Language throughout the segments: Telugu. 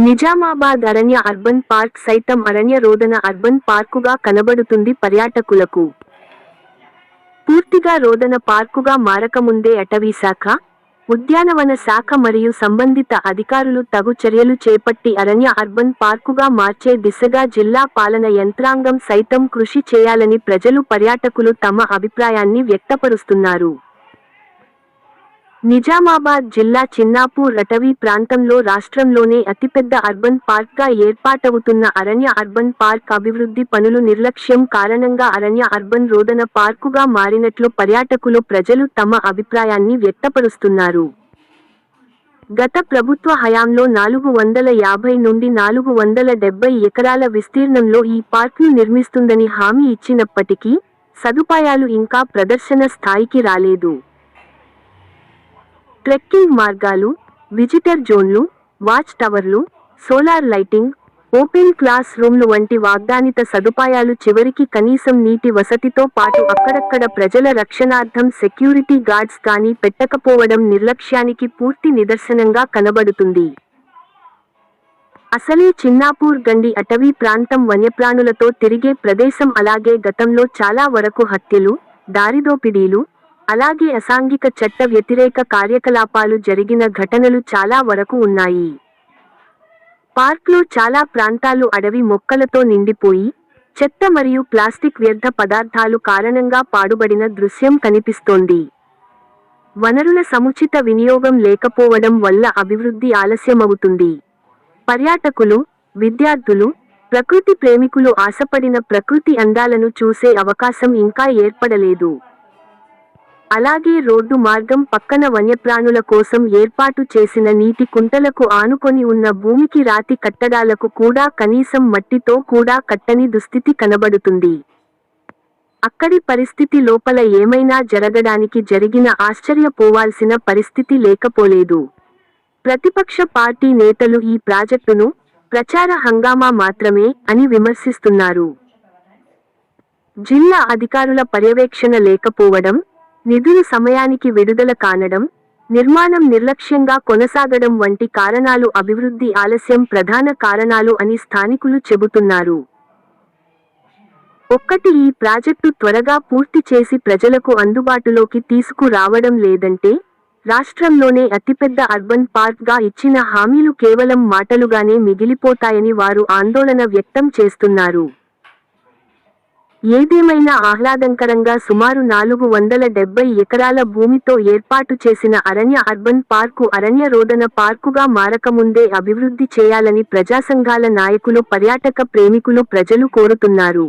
నిజామాబాద్ అరణ్య అర్బన్ పార్క్ సైతం అరణ్య రోదన అర్బన్ పార్కుగా కనబడుతుంది పర్యాటకులకు. పూర్తిగా రోదన పార్కుగా మారకముందే అటవీ శాఖ ఉద్యానవన శాఖ మరియు సంబంధిత అధికారులు తగు చర్యలు చేపట్టి అరణ్య అర్బన్ పార్కుగా మార్చే దిశగా జిల్లా పాలన యంత్రాంగం సైతం కృషి చేయాలని ప్రజలు పర్యాటకులు తమ అభిప్రాయాన్ని వ్యక్తపరుస్తున్నారు. నిజామాబాద్ జిల్లా చిన్నాపూర్ అటవీ ప్రాంతంలో రాష్ట్రంలోనే అతిపెద్ద అర్బన్ పార్క్గా ఏర్పాటవుతున్న అరణ్య అర్బన్ పార్క్ అభివృద్ధి పనులు నిర్లక్ష్యం కారణంగా అరణ్య అర్బన్ రోదన పార్కుగా మారినట్లు పర్యాటకులు ప్రజలు తమ అభిప్రాయాన్ని వ్యక్తపరుస్తున్నారు. గత ప్రభుత్వ హయాంలో నాలుగు వందల యాభై నుండి నాలుగు వందల డెబ్బై ఎకరాల విస్తీర్ణంలో ఈ పార్క్ను నిర్మిస్తుందని హామీ ఇచ్చినప్పటికీ సదుపాయాలు ఇంకా ప్రదర్శన స్థాయికి రాలేదు. ట్రెక్కింగ్ మార్గాలు విజిటర్ జోన్లు వాచ్ టవర్లు సోలార్ లైటింగ్ ఓపెన్ క్లాస్ రూమ్లు వంటి వాగ్దానిత సదుపాయాలు చివరికి కనీసం నీటి వసతితో పాటు అక్కడక్కడ ప్రజల రక్షణార్థం సెక్యూరిటీ గార్డ్స్ కానీ పెట్టకపోవడం నిర్లక్ష్యానికి పూర్తి నిదర్శనంగా కనబడుతుంది. అసలే చిన్నాపూర్ గండి అటవీ ప్రాంతం వన్యప్రాణులతో తిరిగే ప్రదేశం అలాగే గతంలో చాలా వరకు హత్యలు దారిదోపిడీలు అలాగే అసాంఘిక చట్ట వ్యతిరేక కార్యకలాపాలు జరిగిన ఘటనలు చాలా వరకు ఉన్నాయి. పార్క్లో చాలా ప్రాంతాలు అడవి మొక్కలతో నిండిపోయి చెత్త మరియు ప్లాస్టిక్ వ్యర్థ పదార్థాలు కారణంగా పాడుబడిన దృశ్యం కనిపిస్తోంది. వనరుల సముచిత వినియోగం లేకపోవడం వల్ల అభివృద్ధి ఆలస్యమవుతుంది. పర్యాటకులు విద్యార్థులు ప్రకృతి ప్రేమికులు ఆశపడిన ప్రకృతి అందాలను చూసే అవకాశం ఇంకా ఏర్పడలేదు. అలాగే రోడ్డు మార్గం పక్కన వన్యప్రాణుల కోసం ఏర్పాటు చేసిన నీటి కుంటలకు ఆనుకొని ఉన్న భూమికి రాతి కట్టడాలకు కూడా కనీసం మట్టితో కూడా కట్టని దుస్థితి కనబడుతుంది. అక్కడి పరిస్థితి లోపల ఏమైనా జరగడానికి జరిగిన ఆశ్చర్యపోవాల్సిన పరిస్థితి లేకపోలేదు. ప్రతిపక్ష పార్టీ నేతలు ఈ ప్రాజెక్టును ప్రచార హంగామా మాత్రమే అని విమర్శిస్తున్నారు. జిల్లా అధికారుల పర్యవేక్షణ లేకపోవడం నిధులు సమయానికి విడుదల కానడం నిర్మాణం నిర్లక్ష్యంగా కొనసాగడం వంటి కారణాలు అభివృద్ధి ఆలస్యం ప్రధాన కారణాలు అని స్థానికులు చెబుతున్నారు. ఒక్కటి ఈ ప్రాజెక్టు త్వరగా పూర్తి చేసి ప్రజలకు అందుబాటులోకి తీసుకురావడం లేదంటే రాష్ట్రంలోనే అతిపెద్ద అర్బన్ పార్క్గా ఇచ్చిన హామీలు కేవలం మాటలుగానే మిగిలిపోతాయని వారు ఆందోళన వ్యక్తం చేస్తున్నారు. ఏదేమైనా ఆహ్లాదకరంగా సుమారు నాలుగు వందల డెబ్బై ఎకరాల భూమితో ఏర్పాటు చేసిన అరణ్య అర్బన్ పార్కు అరణ్య రోదన పార్కుగా మారకముందే అభివృద్ధి చేయాలని ప్రజాసంఘాల నాయకులు పర్యాటక ప్రేమికులు ప్రజలు కోరుతున్నారు.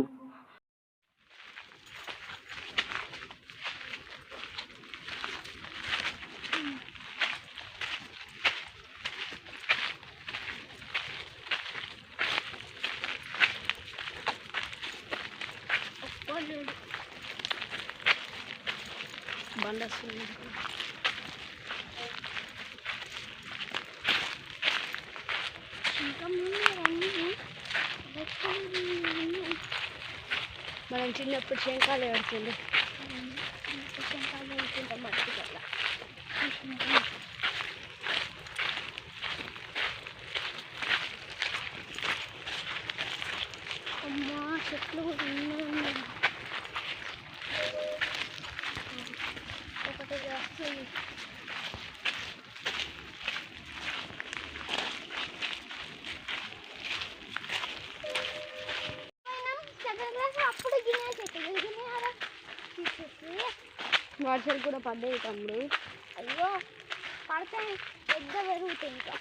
బండ వస్తుంది ఇంకా ముందు అన్నీ మనం చిన్నప్పుడు శంఖాలు ఆడుతుండే పుస్తకాలు వెళ్తుంటాం మట్టి వల్ల అమ్మా చెట్లు కూడా ఉన్నాయి వర్షాలు కూడా పడ్డాయి తమ్ముడు. అయ్యో పడితే పెద్ద పెరుగుతాయి ఇంకా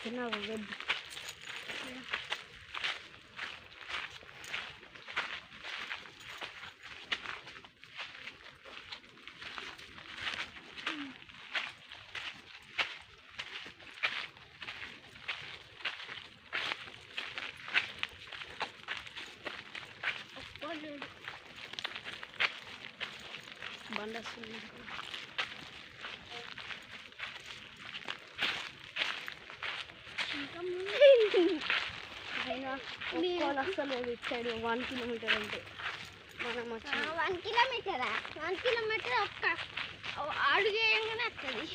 చిన్న వెద్ బండ వస్తుంది అసలు ఇచ్చాడు ఇటు సైడ్ వన్ కిలోమీటర్ అంటే మనం వచ్చి వన్ కిలోమీటరా వన్ కిలోమీటర్ ఒక్క అడుగు వేయంగానే వస్తుంది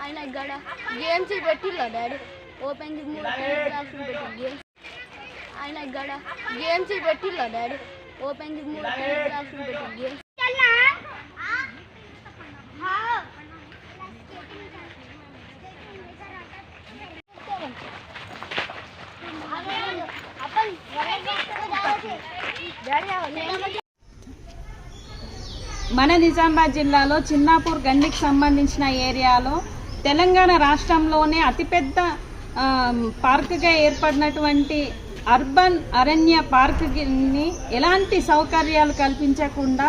ఆయన గడ గేమ్స్ పెట్టిల్లా డాడీ? ఓపెన్ గేమ్స్ ఆయన గడ గేమ్స్ పెట్టిల్లా డాడీ? ఓపెన్ క్లాస్ గేమ్స్ మన నిజామాబాద్ జిల్లాలో చిన్నాపూర్ గండికి సంబంధించిన ఏరియాలో తెలంగాణ రాష్ట్రంలోనే అతిపెద్ద పార్కుగా ఏర్పడినటువంటి అర్బన్ అరణ్య పార్కుని ఎలాంటి సౌకర్యాలు కల్పించకుండా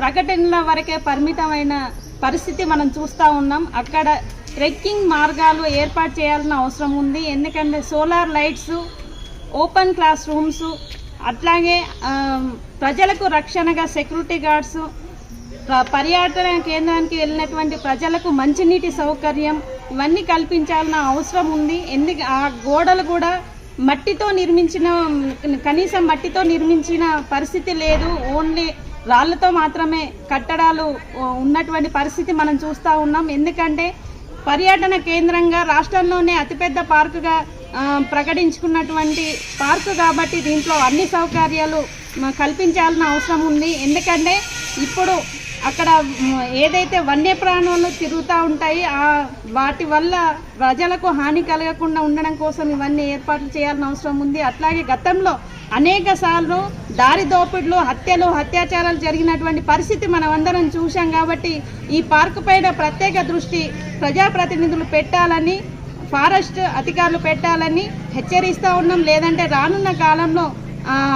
ప్రకటనల వరకే పరిమితమైన పరిస్థితి మనం చూస్తూ ఉన్నాం. అక్కడ ట్రెక్కింగ్ మార్గాలు ఏర్పాటు చేయాల్సిన అవసరం ఉంది. ఎందుకంటే solar lights open class rooms అట్లాగే ప్రజలకు రక్షణగా సెక్యూరిటీ గార్డ్స్ పర్యాటన కేంద్రానికి వెళ్ళినటువంటి ప్రజలకు మంచినీటి సౌకర్యం ఇవన్నీ కల్పించాల్సిన అవసరం ఉంది. ఎందుకు ఆ గోడలు కూడా మట్టితో నిర్మించిన కనీసం మట్టితో నిర్మించిన పరిస్థితి లేదు. ఓన్లీ రాళ్ళతో మాత్రమే కట్టడాలు ఉన్నటువంటి పరిస్థితి మనం చూస్తూ ఉన్నాం. ఎందుకంటే పర్యటన కేంద్రంగా రాష్ట్రంలోనే అతిపెద్ద పార్కుగా ప్రకటించుకున్నటువంటి పార్కు కాబట్టి దీంట్లో అన్ని సౌకర్యాలు కల్పించాల్సిన అవసరం ఉంది. ఎందుకంటే ఇప్పుడు అక్కడ ఏదైతే వన్యప్రాణులు తిరుగుతూ ఉంటాయి ఆ వాటి వల్ల ప్రజలకు హాని కలగకుండా ఉండడం కోసం ఇవన్నీ ఏర్పాట్లు చేయాల్సిన అవసరం ఉంది. అట్లాగే గతంలో అనేక సార్లు దారి దోపిడులు హత్యలు అత్యాచారాలు జరిగినటువంటి పరిస్థితి మనం అందరం చూశాం కాబట్టి ఈ పార్కు పైన ప్రత్యేక దృష్టి ప్రజాప్రతినిధులు పెట్టాలని ఫారెస్ట్ అధికారులు పెట్టాలని హెచ్చరిస్తూ ఉన్నాం. లేదంటే రానున్న కాలంలో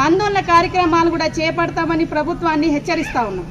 ఆందోళన కార్యక్రమాలు కూడా చేపడతామని ప్రభుత్వాన్ని హెచ్చరిస్తా ఉన్నాం.